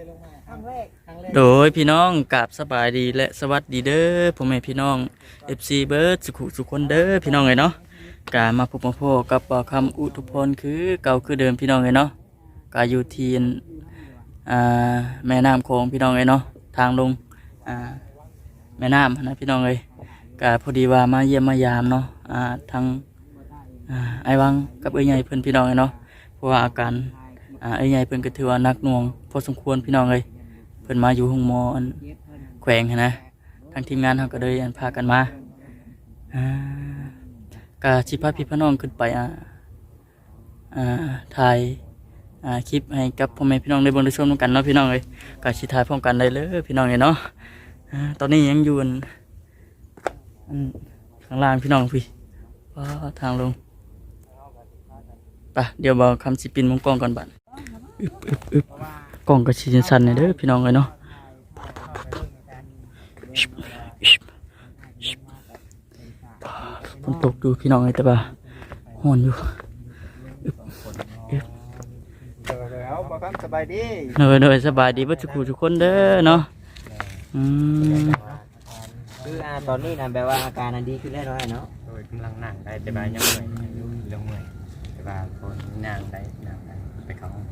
ยลงมาครั้งแรกครั้งแรกโดยพี่น้องกับสบายดีและสวัสดีเด้อพ่อแม่พี่น้อง FC เบิร์ดสุขุสุขคนเด้อพี่น้องเลยเนาะกามาพบมาพบกับบ่าวคำอุทุพรคือเก่าคือเดิมพี่น้องเลยเนาะกาอยู่ที่อ่าแม่น้ำโขงพี่น้องเลยเนาะทางลงอ่าแม่น้ำนะพี่น้องเลยกาพอดีว่ามาเยี่ยมมายามเนาะอ่าทางอ่าไอ้วังกับเอ้ยใหญ่เพิ่นพี่น้องเลยเนาะเพราะว่าอาการ อ่าเอ้ใหญ่เพิ่นก็ถือว่านักหน่วง พอสมควรพี่น้องเลยเพิ่นมาอยู่ห้องหมออันแขวงหั้นนะทางทีมงานเขาก็เลยอันพากันมาอ่ากาชิพาพี่พี่น้องขึ้นไปอ่าอ่าถ่ายอ่าคลิปให้กับพ่อแม่พี่น้องได้เบิ่งได้ชมกันเนาะพี่น้องเอ้ยกาสิถ่ายพร้อมกันได้เลยพี่น้องเอ้ยเนาะอ่าตอนนี้ยังอยู่อันอันข้างล่างพี่น้องพี่ว้าทางลงไปเดี๋ยวบอกคำสิปินมุมกล้องก่อนบัด อึบอึบอึบกล่องกระชินสันเนี่ยเด้อพี่น้องเลยเนาะฝนตกอยู่พี่น้องเลยแต่ว่าห่อนอยู่แล้วบ่ครับสบายดีเนยเนยสบายดีเบ่ทุกผู้ทุกคนเด้อเนาะอืมคืออาตอนนี้นะแปลว่าอาการอันดีขึ้นแล้น้อยเนาะโดยกำลังนั่งได้แต่ว่ายังเมื่อยยังเรื่องเมื่อยแต่ว่าคนนั่งได้นั่งได้ไปเขาห้อง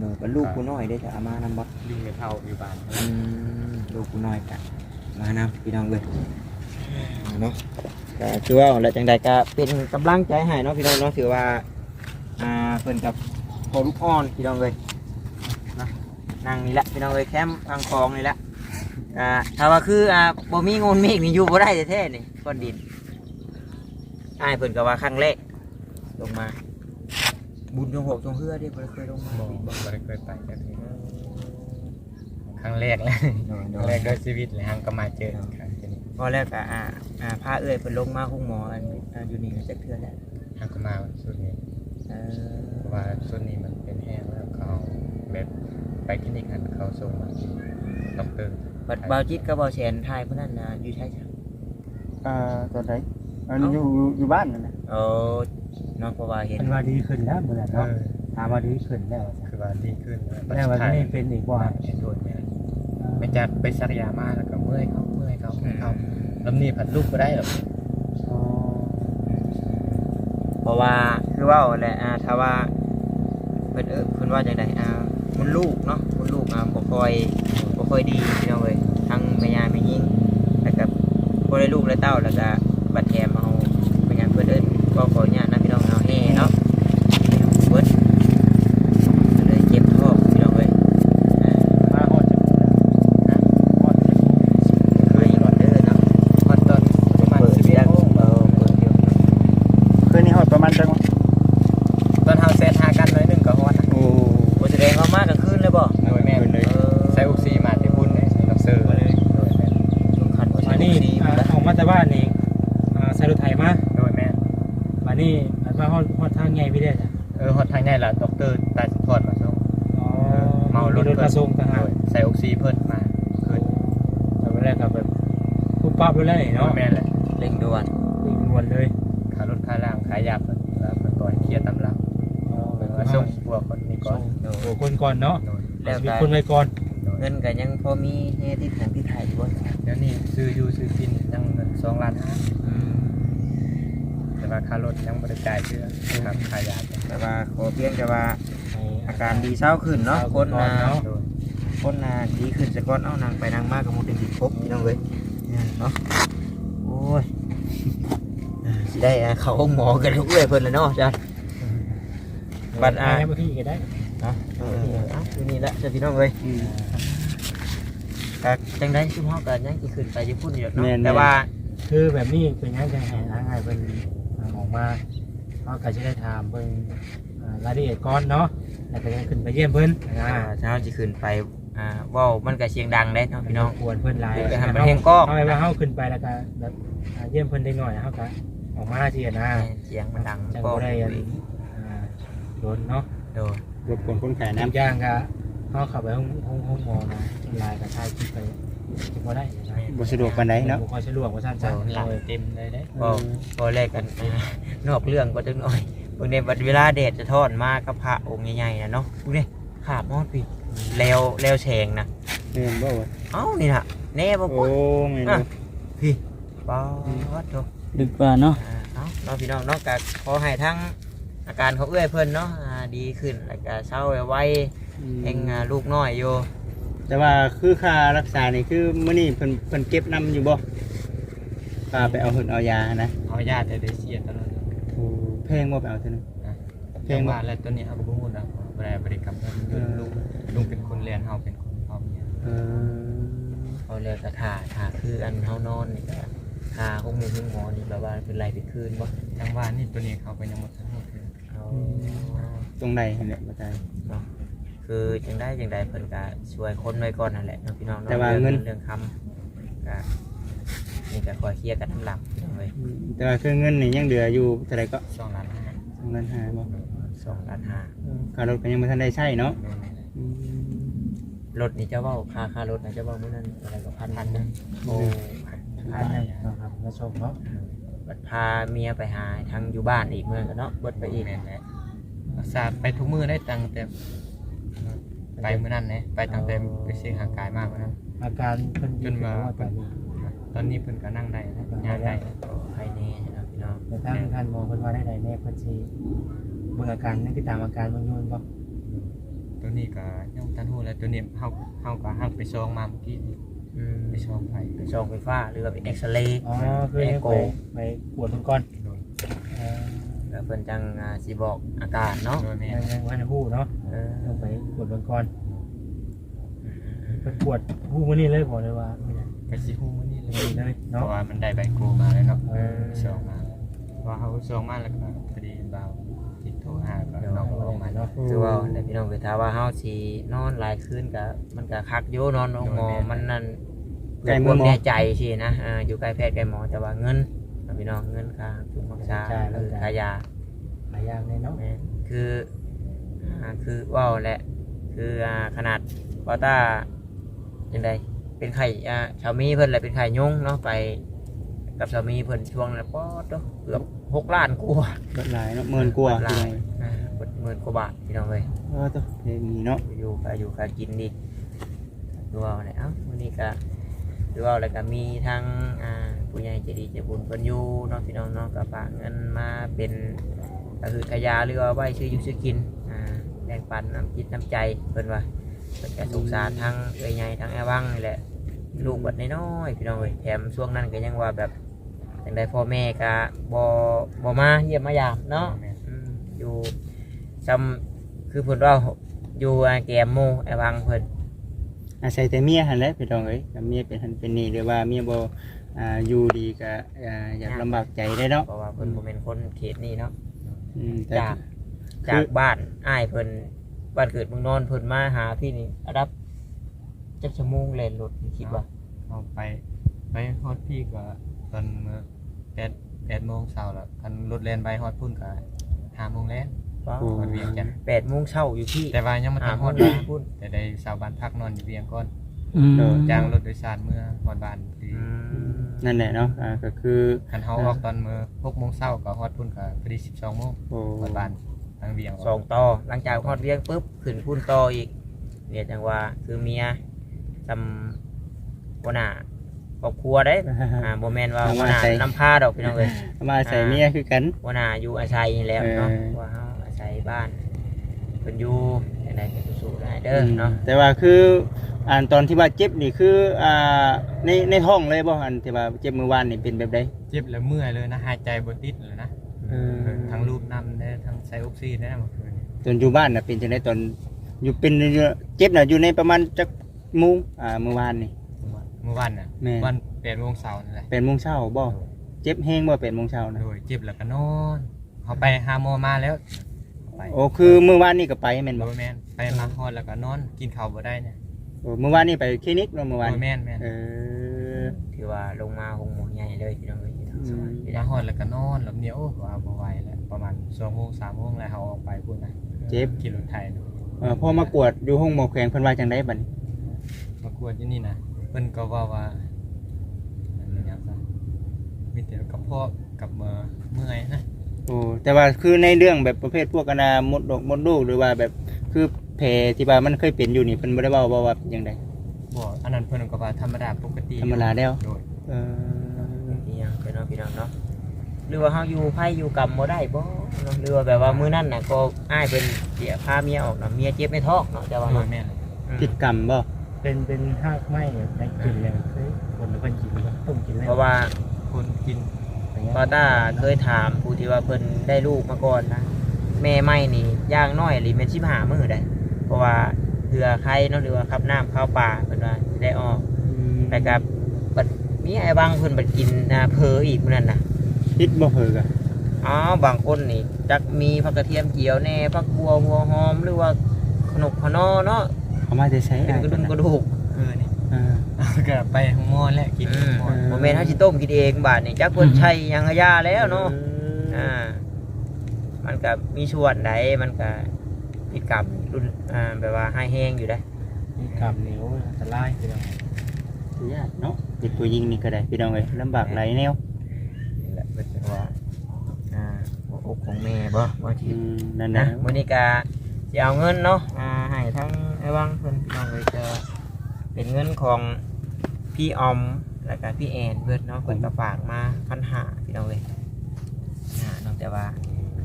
น้ำหนูเป็นลูกกูน้อยได้จะเอามานำบ่วิ่งไม่เท่าอยู่บ้านอืมลูกกูน้อยกะมานำพี่น้องเลยเนาะก็คือว่าแล้วจังใดก็เป็นกำลังใจให้เนาะพี่น้องเนาะถือว่าอ่าเพิ่นกับพอลูกอ่อนพี่น้องเลยนะนั่งนี่แหละพี่น้องเลยแคมป์ทางคลองนี่แหละอ่าถ้าว่าคืออ่าบ่มีงูมีมีอยู่บ่ได้แท้ๆนี่ก้อนดินอ้ายเพิ่นก็ว่าครั้งแรกลงมา บุญจงหกจงเฮือเด้บ่ได้เคยลงมาบอกบินบบ่อกว่าได้เคยไปกันทีครั้งแรกเลยครั้งแรกด้วยชีวิตเลยฮังก็มาเจอครั้งที่นี้พอแรกอะอ่าอ่าพาเอ้ยเพิ่นลงมาห้องหมออันอ่าอยู่นี่จักเทื่อแล้วฮังก็มาสุดนี้เอเพอราะว่าส่วนนี้มันเป็นแห้งแล้วเขาแบบไปคลินิกหันเขาส่งมาที่ด็อกเตอร์บัดบาวจิตกับบ่าวแสนทายเพิ่นนั่นน่ะอยู่ใช่จ้ะอ่าตอนไหนอันนี้อยู่อยู่บ้านนั่นนะโอ้ เนาะเพราะว่าเห็นเป็นว่าดีขึ้นแล้วเหมือนกันเอเนาะอถามว่าดีขึ้นแล้วคือว่าดีขึ้นแล้ววันนี้เป็นอีกว่าเห็นโดนเนี่ยไม่จัดไปสักยามาแล้วก็เมื่อยเขาเมื่อยเขาเมื่อยเขาลำนี้ผัดลูกก็ได้หรอกเพราะว่าคือว่าแหละอ่าถ้าว่าเพิ่นเออเพิ่นว่าจังไดอ่ามันลูกเนาะมันลูกอ่าบ่ค่อยบ่ค่อยดีพี่น้องเอ้ยทั้งแม่ยาแม่ยิงแล้วก็บ่ได้ลูกและเต้าแล้วก็บัดแถมเอาเป็นหยังเพิ่นเอิ้นก็ขออนุญาต แล้วออกมาแต่บ้านนี่อ่าใส่รถไถมาโดยแม่นมานี่อันมาฮอดฮอดทางใหญ่พี่ได้จ้ะเออฮอตทางใหญ่ล่ะด็อกเตอร์ตาสิพอดมาส่ง อ๋อเมารถ รถมาส่งทหารโดยใส่อุกซีเพิ่นมาขึ้นแต่วันแรกก็แบบปุ๊บปั๊บไปเลยโดเนาะยแม่นเลยเร่งด่วนวิ่งวนเลยขารถค่าล่างขายยาเพิ่นแล้วเพิ่นก็ให้เคลียร์ตำลังอ๋อเพิ่นว่าส่งพวกคนนี้ก่อนโดยโอ้คนก่อนเนาะโดยแล้วมีก็คนไว้ก่อนโดย เงินก็ยังพอมีเฮที่แข็งที่ถ่ายอยู่บ่เดี๋ยวนี้ซื้ออยู่ซื้อกินยังเงิน2ล้านห้าแต่ว่าค่ารถยังบ่ได้จ่ายเชื่อครับค่ายาเนี่ยแต่ว่าขอเพียงแต่ว่าให้อาการดีเศร้าขึ้นเนาะคนก่อน่ะเนาะโดยคนน่ะดีขึ้นจะก้อนเอานางไปนางมากกับมุดเป็นผิดภพพี่น้องเว้ยเนาะโอ้ยสิได้อะเขาห้องหมอกันทุกเอ้ยเพิ่นเลยเนาะจ้ะบัตรอ่าให้มาพี่ก็ได้เนาะเออเอาอยู่นี่แหละจ้ะพี่น้องเว้ยก็ จังได้ชุมเฮาก็ยังสิขึ้นไปอยู่พุ่นอยู่เนาะแต่ว่าคือแบบนี้เป็นยังไงให้ทางให้เป็นอ่าออกมาเขาก็จะได้ถามเพิ่นอ่ารายละเอียดก่อนเนาะแล้วก็ยังขึ้นไปเยี่ยมเพิ่นอ่าถ้าเราจะขึ้นไปอ่าเว้ามันก็เสียงดังได้เนาะพี่น้อง ควรเพิ่นหลายเดี๋ยวจะทำเป็นเพลงกล้องเอาไว้ว่าเฮาขึ้นไปแล้วก็แบบอ่าเยี่ยมเพิ่นได้หน่อยเฮาก็ออกมาทีนะเสียงมันดังจังก็บ่ได้อันอ่าโดนเนาะ โดนรบกวนคนไข้อีน้กอย่างก็เฮาเข้าไปห้องห้องห้องหมอนะจนลายก็ถ่ายคลิปไป จะบ่ได้นะำบ่สะดวกปานใดเนาะบ่ค่อยสะดวกว่าซั่นจ้ะเลยเต็มเลยเด้ก็พอแรกกันอ่านอกเรื่องก็จังหน่อยพวกนี้บัดเวลาแดดจะทอดมากกับพระองค์ใหญ่ๆนะเนาะพวกนี้ขาบมอดพี่แล้วแล้วแฉงนะแม่นบ่วะเอ้านี่น่ะแน่บ่โอ้ปุ๊บแม่นอะบ่พี่ป๊อดโถดึกกว่าเนาะอ่าเนาะเนาะพี่น้องเนาะก็ขอให้ทั้งอาการเขาเอื้อยเพิ่นเนาะอ่าดีขึ้นแล้วก็เศร้าไวๆเองอ่าลูกน้อยอยู่ แต่ว่าคือค่ารักษานี่คือมื้อนี้เพิ่นเพิ่นเก็บนํอยู่บ่ค่าไปเอาหุ่นเอายานะเอาญาติได้เสียตลอดโอ้แพงบ่ไปเอาเท่านึงเพลงว่าแล้วตัวนี้ครับบ่ฮู้นะบ่ได้บริกรรมเพิ่นอยู่ลุงลุงเป็นคนเรียนเฮาเป็นคนพร้อมเนี่ยเออเอาเลยก็ถ่าถ่าคืออันเฮานอนนี่ก็ถ่าห้องมือห้องหมอนี่แบบว่าเป็นไรเป็นคืนบ่จังว่านี่ตัวนี้เขาก็ยังบ่ทันฮู้คือเอาตรงใดหั่นแหละบ่ตายเนาะ คือจังได้จังใดเพิ่นก็ช่วยคนไว้ก่อนนั่นแหละเนาะพี่น้องเนาะแต่ว่าเงิน เรื่องคำก็นี่ก็คอยเคลียร์กันทั้งหลังพี่น้องเอ้ยแต่ว่าคือเงินนี่ยังเหลืออยู่เท่าไหร่ก็2ล้านห้าสองล้านห้าบ่สองล้านห้าค่ารถก็ยังบ่ทันได้ใช้เนาะโดนนี่แหละอืมรถนี่เจ้าเว้าค่าค่ารถนะเจ้าเว้ามื้อนั้นอะไรก็พันพันนะโอ้อันนั้นเนาะครับมาชมเนาะบัดพาเมียไปหาทางอยู่บ้านอีกเมืองกันเนาะเบิดไปอีก แม่นแหละรักษาไปทุกมื้อได้ตังค์แต่ ไปมื้อนั้นนะไปตั้งแต่ไปซื้อหางกายมากมื้อนั้นอาการเพิ่นจนมาว่าตอนนี้ตอนนี้เพิ่นก็นั่งได้แล้วย่างได้แล้วโอ้ใครแน่นะพี่น้องแต่ทางท่านหมอเพิ่นว่าได้ใดแน่เพิ่นสิเบิ่งอาการนั่นคือตามอาการเบิ่งอยู่บ่ตัวนี้ก็ยังบ่ทันฮู้แล้วตัวนี้เฮาเฮาก็หักไปซองมาเมื่อกี้นี่อืมไปซองไผไปส่องไฟฟ้าหรือว่าไปเอ็กซเรย์อ๋อคือให้ไปไปกวดเบิ่งก่อน โดน เออ แล้ว เพิ่นจังอ่าสิบอกอาการเนาะโดนแม่ยังยังบ่ได้ฮู้เนาะเออต้องไปกวดเบิ่งก่อนไปกวดฮู้มื้อนี้เลยบ่เลยว่ามื้อนี้ก็สิฮู้มื้อนี้เลยมื้อนี้เลยเพเนาะราะว่ามันได้ใบโกมาแล้วเนาะเออซองมาว่าเขาซองมาแล้วก็พอดีเบาติดโทรหาก็น้องก็ออกมาเนาะ คือว่าแต่พี่น้องคือถ้าว่าเฮาสินอนหลายคืนก็มันก็คักอยู่นอนโรงหมอมันนั่นใกล้คมือวามหมอแน่ใจสินะอ่าอยู่ใกล้แพทย์ใกล้หมอแต่ว่าเงิน พี่น้องเงินค่าทุนรักษาคือค่ายาหลายอย่างเลยเนาะแม่นคืออ่าคือว่าวแหละคืออ่าขนาดบอต้ายังไงเป็นไข่อ่าชาวมีเพิ่นแหละเป็นไข่ยุงเนาะไป กับชาวมีเพิ่นช่วงนั้นปอดเนาะเกือบหกล้านกว่าเบิดหลายเนาะหมื่นกว่าหพี่ลาน้อยงอ่าเบิดหมื่นกว่าบาทพี่น้องเลย เออตัวเพลงนี้เนาะ อยู่ก็อยู่ก็กินดีดูเอาเนี่ยเอ้าวันนี้ก็ ดูเอาแล้วก็มีทั้งอ่าผู้ใหญ่ใจดีใจบุญเพิ่นอยู่เนาะพี่น้องเนาะก็ฝากเงินมาเป็นก็คือขยาหรือว่าไว้ซื้ออยู่ซื้อกินอ่าแบ่งปันน้ำจิตน้ำใจเพิ่นว่าเพิ่นก็สงสารทั้งเอ้ยใหญ่ทั้งแอ้วังนี่แหละลูกบัดน้อยๆพี่น้องเอ้ยแถมช่วงนั้นก็ยังว่าแบบจังไดพ่อแม่ก็บ่บ่มาเยี่ยมมายามเนาะอืมอยู่จำคือเพิ่นว่าอยู่อ่าแกมโมไอ้วังเพิ่น อาศัยแต่เมียหั่นแหละพี่น้องเอ้ยกับเมียเป็นหันเป็นนี่หรือว่าเมียบ่อ่าอยู่ดีก็อ่าอยากลำบากใจได้เนาะเพราะว่าเพิ่นบ่เป็นคนเขตนี้เนาะ อืมแต่ จากคือ จากบ้านอ้ายเพิ่นบ้านเกิดเมืองนอนเพิ่นมาหาพี่นี่อันดับจักชั่วโมงแล่นรถนี่คิดว่าเอาไปไปฮอดพี่ก็ตอนเมื่อแปดแปดโมงเช้าแล้วคันรถแล่นไปฮอดพุ่นก็ห้าโมงแล้ว ว้าวฮอดเวียงจันทน์8โมงเช้าอยู่ที่แต่ว่ายังมาหาทำฮฮออดดบ้าบ้านนพุ่นแต่ได้สาวบ้านพักนอนอยู่เวียงก่อนอืมจ้างรถโดยสารเมื่อฮอดบ้านพอดีอืมนั่นแหละเนาะอ่าก็คือคันเฮาออกตอนเมื่อหกโมงเช้าก็ฮอดพุ่นก็พอดีสิบสองโมงโอ้ฮอดบ้านทางเวียงสองต่อหลังจากฮอดเวียงปุ๊บขึ้นพุ่นต่ออีกเนี่ยจังว่าคือเมียจำบ่น่าครอบครัวได้อ่าโมเมนว่าหัวหน้านำพาดอกพี่น้องเลย มาอาศัยเมียคือกันหัวหน้าอยู่อาศัยนี่แหล้วเนาะเออ ว่าเฮาอา ศัยบ้านเพิ่นอยู่จังไดก็สู้ๆได้เด้อเนาะแต่ว่าคืออ่านตอนที่ว่าเจ็บนี่คืออ่าในในท้องเลยบ่อันที่ว่าเจ็บมือวานนี่เป็นแบบใดเจ็บแล้วเมื่อยเลยนะหายใจบ่ติดเลยนะเออทั้งรูปนำได้ทั้งใช้ออกซิเจนได้เมื่อคืนนี้ตอนอยู่บ้านน่ะเป็นจังไดตอนอยู่เป็นเจ็บน่ะอยู่ในประมาณจักโมงอ่าเมื่อวานนี่เมื่อวันน่ะแม่วันแปดโมงเช้านั่นแหละ8:00นเช้าบ่เจ็บแฮงบ่8:00นเช้านะโดยเจ็บแล้วก็นอนเขาไปหาหมอมาแล้ว ไปโอ้คือเมื่อวานนี่ก็ไปแม่นโดบ่ยแม่นไปมาฮอดแล้วก็นอนกินข้าวบ่ได้เนี่ยโอ้เมื่อวานนี่ไปคลินิกเนาะเมื่อวานโดยแม่นแม่นเออ ถือว่าลงมาหงหมอใหญ่เลยพี่น้องเลยที่ทางสวรรค์อืมพี่มาน้องฮอดแล้วก็นอนแล้วเหนียวว่าบ่ไหวแล้วประมาณ2โมง3โมงแล้วเขาออกไปพุ่นน่ะเจ็บขี่รถไถเนาะเออพอมากวดอยู่ห้องหมอแขวงเพิ่นว่าจังไดบัดนี้มากวดอยู่นี่นะเพิ่นก็ว่าว่าอันนี้ยังซะมีแต่กระเพาะกับเมื่อเมื่อยนะ โอ้แต่ว่าคือในเรื่องแบบประเภทพวกอนาหมดดอกมดลูกหรือว่าแบบคือแผผลที่ว่ามันเคยเป็นอยู่นี่เพิ่นบ่ได้เว้าบ่ว่าเป็นจังไดบ่อันนั้นเพิ่นก็ว่าธรรมดาปกติธรรมดาแล้วโดยเอออีหยังไปเนาะพี่น้องเนาะหรือว่าเฮาอยู่ไผอยู่กรรมบ่ได้บ่เนาะหรือว่าแบบว่ามื้อนั้นน่ะก็อ้ายเพิ่นเสียพาเมียออกน่ะเมียเจ็บในท้องเนาะแต่ว่าโดเนาะยแม่นอืมผิดกรรมบ่เป็นเป็นหากไม้ได้กินเลยเคยคนเพิ่นกินมันต้มกินแล้วเพราะว่าคนกิน พอต้าเคยถามผู้ที่ว่าเพิ่นได้ลูกมาก่อนนะแม่ไม่นี่ย่างน้อยหรือเป็นชิบหามือได้ เพราะว่าเผื่อใครเนาะหรือว่าขับน้ำเข้าป่าเพิ่นว่าสิได้ออกแต่กับบัดมีไอ้บางเพิ่นบัดกินนะเพออีกมื้อนั้นน่ะผิดบ่เฮอกะอ๋อบางคนนี่จักมีผักกระเทียมเจียวแน่ผักบัวหัวหอมหรือว่าขนมขนอเนาะเอามาจะใช้เป็นกระดุมกระดูก เออนี่ เออ เอา ก็ไปห้องหมอแล้วกินอืมห้องหมอบ่แม่นเฮาสิต้มกินเองบาดนี่จักเพิ่นใช้หยังกะยาแล้วเนาะอ่า มันก็มีส่วนใดมันก็พิดกับรุนอ่าแบบว่าให้แห้งอยู่ได้มีกรรมเหนียวอันตรายพี่น้องคือยากเนาะเป็นผู้หญิงนี่ก็ได้พี่น้องเอ้ยลำบากหลายแนวนี่แหละเป็นว่าอ่าหัวอกของแม่บ่บางทีอืมนั่นนะนะมื้อนี้ก็สิเอาเงินเนาะอ่าให้ทั้งไอ้วังเพิ่นน้องเลยจะเป็นเงินของ พี่ออมแล้วก็พี่แอนเพิ่นเนาะเพิ่นก็ฝากมาพันหาพี่น้องเลยอ่าน้องแต่ว่า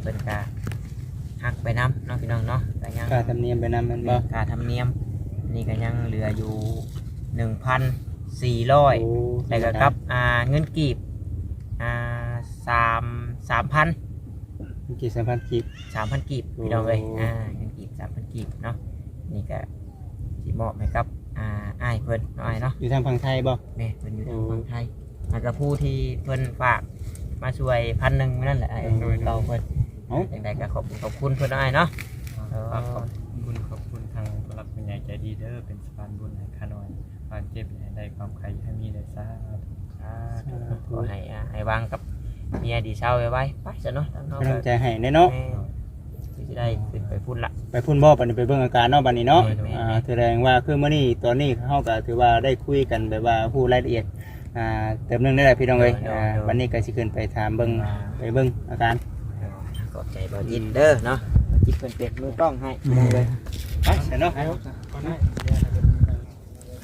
เพิ่นก็หักไปน้ำเนาะพี่น้องเนาะแต่ยังค่าธรรมเนียมไปนำมันบ่ค่าธรรมเนียม นี่ก็ยังเหลืออยู่หนึ่งพันสี่ร้อยโอ้แต่ก็กับอ่าเงินกีบอ่าสามสามพันกี่สัมพันธ์กีบสามพันกีบโอ้พี่น้องเลยอ่าเงินกีบสามพันกีบเนาะนี่ก็สิมอบให้กับ อ่าอ้ายเพิ่นน้อยเนาะอยู่ทางฝั่งไทยบ่นี่เพิ่นอยู่ทางโอ้ฝั่งไทยแล้วก็ผู้ที่เพิ่นฝากมาช่วยพันหนึ่งนั่นแหละไอ้โอ้เราเพิ่นเอ้าอย่างไรก็ขอบคุณขอบคุณเพิ่นน้อยเนาะฝากขอบคุณขอบคุณทางผู้รักผู้ใหญ่ใจดีเด้อเป็นสะพานบุญให้ข้าน้อยความเจ็บให้ได้ความใครให้มีได้ซาธุสาธุขอให้อ่าให้วางกับเมียดีเศร้าไว้ไว้ไปซะเนาะทางเขากำลัก็งใจให้แน่เนาะ แม่ที่จะ ได้ขึ้นไปพุ่นละ ไปพุ่นบ่บัดนี้ไปเบิ่งอาการเนาะบัดนี้เนาะแม่นๆอ่าแสดงว่าคือมื้อนี้ตอนนี้เฮาก็ถือว่าได้คุยกันแบบว่าผู้รายละเอียดอ่าเติมหนึงได้แหละพี่น้องเอ้ยอ่าวันนี้ก็สิขึ้นไปถามเบิ่งไปเบิ่งอาการ ขอบใจบอจิตเด้อเนาะบอจิตเป็นเป็ดมือกล้องให้พี่น้องเลย ไปเสร็จเนาะ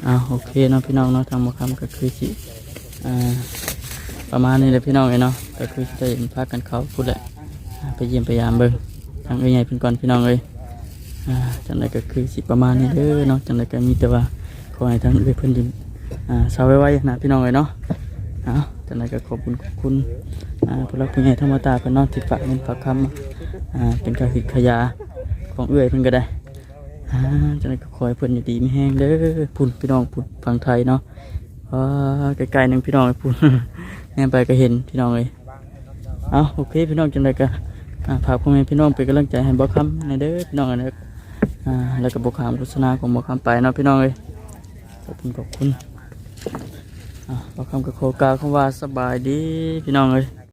อ่าโอเคเนาะพี่น้องเนาะทางหมอคำก็คือสิอ่าประมาณนี้แหละพี่น้องเอ้ยเนาะก็คือจะเห็นพากันเขาพูดแหละอ่าไปเยี่ยมไปยามเบิ่งทางเอ้ยใหญ่เพิ่นก่อนพี่น้องเอ้ยอ่าจังไดก็คือสิประมาณนี้เด้อเนาะจังไดก็มีแต่ว่าขอให้ทางเอ้ยเพิ่นอยู่อ่าเศร้าไว้ๆนะพี่น้องเอ้ยเนาะเอาจังไดก็ขอบคุณขอบคุณอ่าผู้รักผู้ใหญ่ธรรมตาเพิ่นเนาะที่ฝากเงินฝากคำอ่าเป็นการหิดขยาของเอ้ยเพิ่นก็ได้อ่าจังไดก็ขอให้เพิ่นอยู่ดีมีแห้งเด้อพุ่นพี่น้องพุ่นฝั่งไทยเนาะอ่าไกลๆหนึงพี่น้องพุ่นแน่ไปก็เห็นพี่น้องเลยเอาโอเคพี่น้องจังไดก็ ฝากพ่อแม่พี่น้องเป็นกำลังใจให้บ่คำในเด้อพี่น้องนนี้อ่าแล้วก็บ่คำโฆษณาของบ่คำไปเนาะพี่น้องเลยขอบคุณขอบคุณบ่คำกับโคกาคำว่าสบายดีพี่น้องเลย